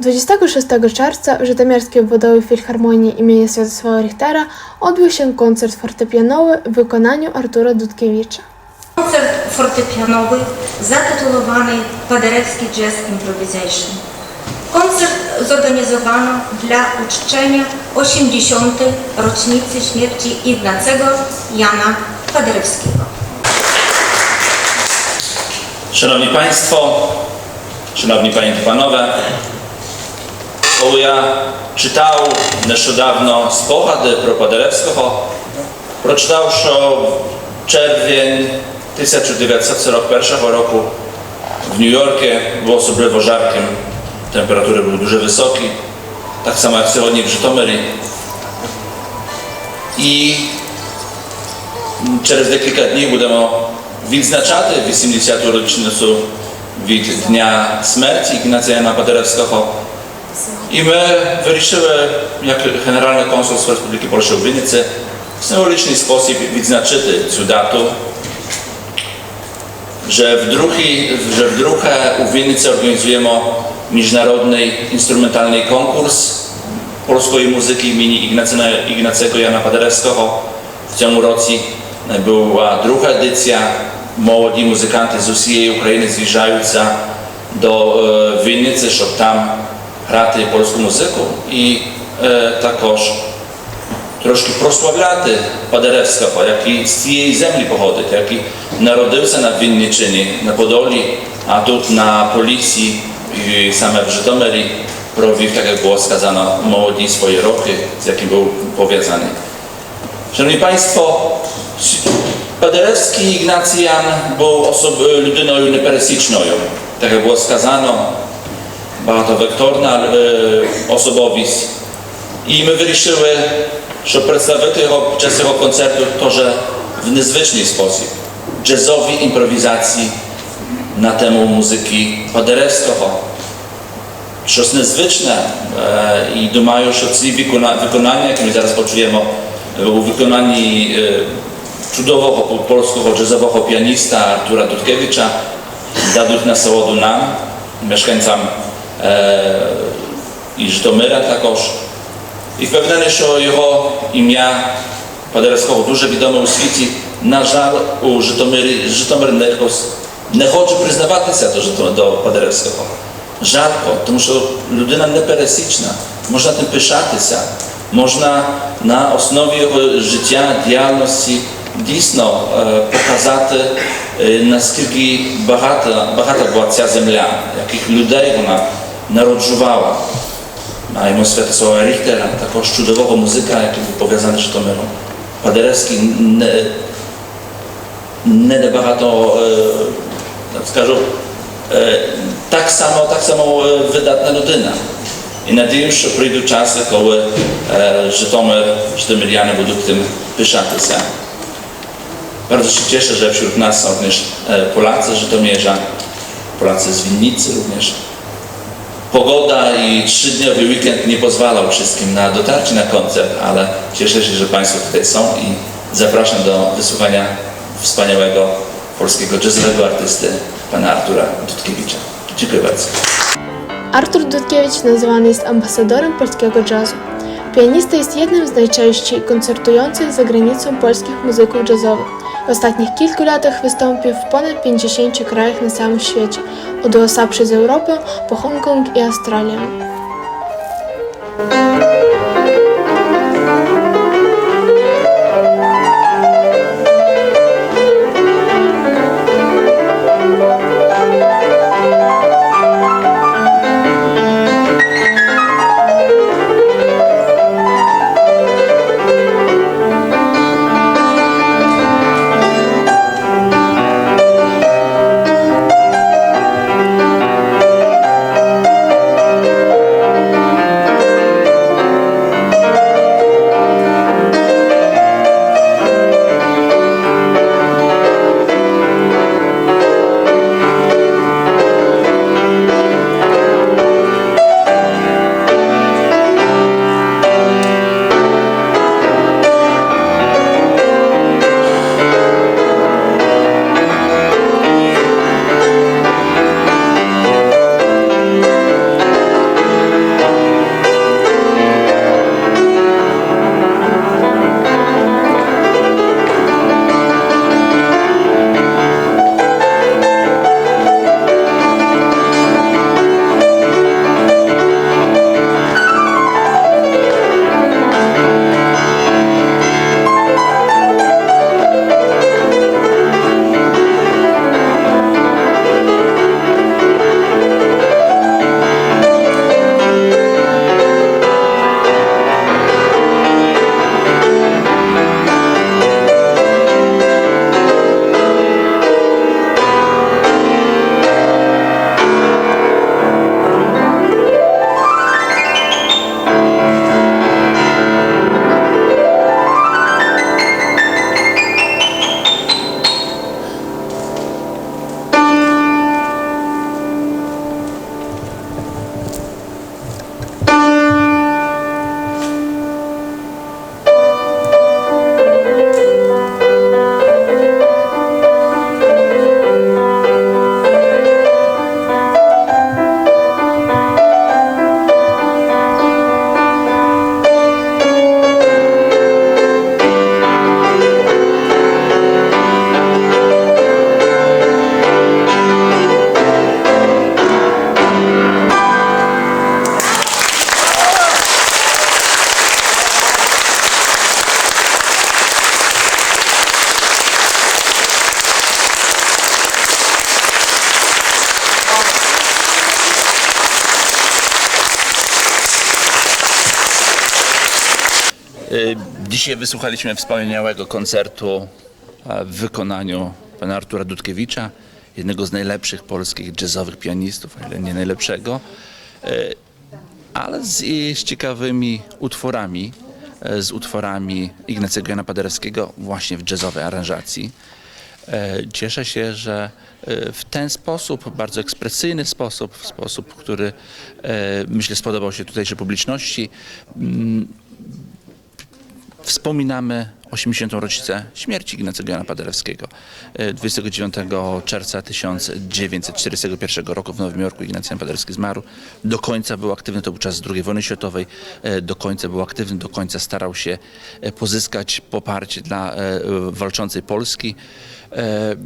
26 czerwca w Żytomierskiej Obwodowej Filharmonii imienia Światosława Richtera odbył się koncert fortepianowy w wykonaniu Artura Dudkiewicza. Koncert fortepianowy zatytułowany Paderewski Jazz Improvisation. Koncert zorganizowano dla uczczenia 80. rocznicy śmierci Ignacego Jana Paderewskiego. Szanowni Państwo, Szanowni Panie i Panowie, Koło я читав нещодавно спогади про Падеревського, прочитав, що червень 1941 року в Нью-Йорку був особливо жарким, температури були дуже високі, так само як сьогодні в Житомирі. І через декілька днів будемо відзначати 80-ту річницю від Дня смерті Ігнація Яна Падеревського. I my wyliczymy, jak Generalny Konsulstwo Republiki Polskiej w Winnicy, w symboliczny sposób wyznaczyty tę datę, że w, drugi, że w druhe w Winnicy organizujemy międzynarodny instrumentalny konkurs polskiej muzyki imieni Ignacego, Ignacego Jana Paderewskiego. W tym roku była druga edycja. Młodzi muzykanty z Rosji Ukrainy zjeżdżają do e, Winnicy, żeby tam грати польську музику і е, також трошки прославляти Падеревського, який з цієї землі походить, який народився на Вінниччині, на Подолі, а тут на Полісі і саме в Житомирі провів, так як було сказано, молоді свої роки, з яким був пов'язаний. Szanowni Państwo, Paderewski Ignacjan był osob- людиною непересічною, так як було сказано, багатовекторна е, особовість. І ми вирішили, щоб представити його під час цього концерту теж в незвичний спосіб. Джазові імпровізації на тему музики Падеревського. Щось незвичне. Е, І думаю, що ці викона- виконання, які ми зараз почуємо у виконанні е, чудового польського джазового піаніста Артура Дудкевича, дадуть насолоду нам, mieszkańcom i Żytomyra також. І впевнений, що його ім'я Падеревського дуже відоме у світі. На жаль, у Житомирі Житомир не, не хоче признаватися до, до Падеревського. Жарко, тому що людина непересічна, можна тим пишатися, можна на основі його життя, діяльності дійсно показати, наскільки багата, багата була ця земля, яких людей вона narodžuvala. A jedno sveta slova Richtera, tako čudového muzika, jaký byl povězán s Tomerom. Paderewski ne, ne to, e, tak skážu, e, tak samo, tak samo e, wydatna rodzina. I nadzieję, że przyjdą czasy, koły e, Żytomir, będą tym pyszaty się. Bardzo się cieszę, że wśród nas są również e, Polacy, Żytomierza, Polacy z Winnicy również. Pogoda i trzydniowy weekend nie pozwalał wszystkim na dotarcie na koncert, ale cieszę się, że Państwo tutaj są i zapraszam do wysłuchania wspaniałego polskiego jazzowego artysty, pana Artura Dudkiewicza. Dziękuję bardzo. Artur Dudkiewicz nazywany jest ambasadorem polskiego jazzu. Pianista jest jednym z najczęściej koncertujących za granicą polskich muzyków jazzowych. W ostatnich kilku latach wystąpił w ponad 50 krajach na całym świecie, od USA przez Europę po Hongkong i Australię. Dzisiaj wysłuchaliśmy wspaniałego koncertu w wykonaniu pana Artura Dudkiewicza, jednego z najlepszych polskich jazzowych pianistów, o ile nie najlepszego, e, ale z, z ciekawymi utworami, e, z utworami Ignacego Jana Paderewskiego właśnie w jazzowej aranżacji. Cieszę się, że w ten sposób, bardzo ekspresyjny sposób, w sposób, który myślę spodobał się tutejszej publiczności, mm, wspominamy 80. rocznicę śmierci Ignacego Jana Paderewskiego. E, 29 czerwca 1941 roku w Nowym Jorku Ignacy Jan Paderewski zmarł. Do końca był aktywny, to był czas II wojny światowej, e, do końca był aktywny, do końca starał się e, pozyskać poparcie dla e, walczącej Polski. E,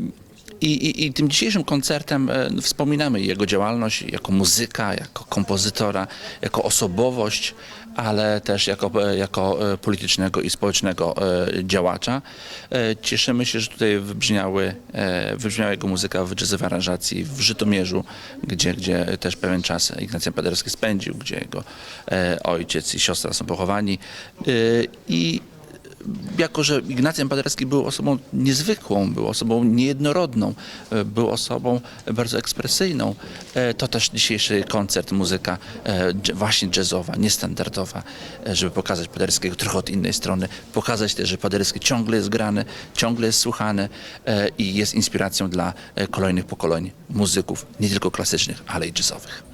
i, i, I tym dzisiejszym koncertem e, wspominamy jego działalność jako muzyka, jako kompozytora, jako osobowość, ale też jako, e, jako e, politycznego i społecznego e, działacza. Cieszymy się, że tutaj wybrzmiały, wybrzmiała jego muzyka w jazzowej aranżacji w Żytomierzu, gdzie, gdzie też pewien czas Ignacy Paderewski spędził, gdzie jego ojciec i siostra są pochowani. I jako że Ignacy Paderewski był osobą niezwykłą, był osobą niejednorodną, e, był osobą bardzo ekspresyjną, e, to też dzisiejszy koncert, muzyka e, właśnie jazzowa, niestandardowa, żeby pokazać Paderewskiego trochę od innej strony, pokazać też, że Paderewski ciągle jest grany, ciągle jest słuchany i jest inspiracją dla kolejnych pokoleń muzyków, nie tylko klasycznych, ale i jazzowych.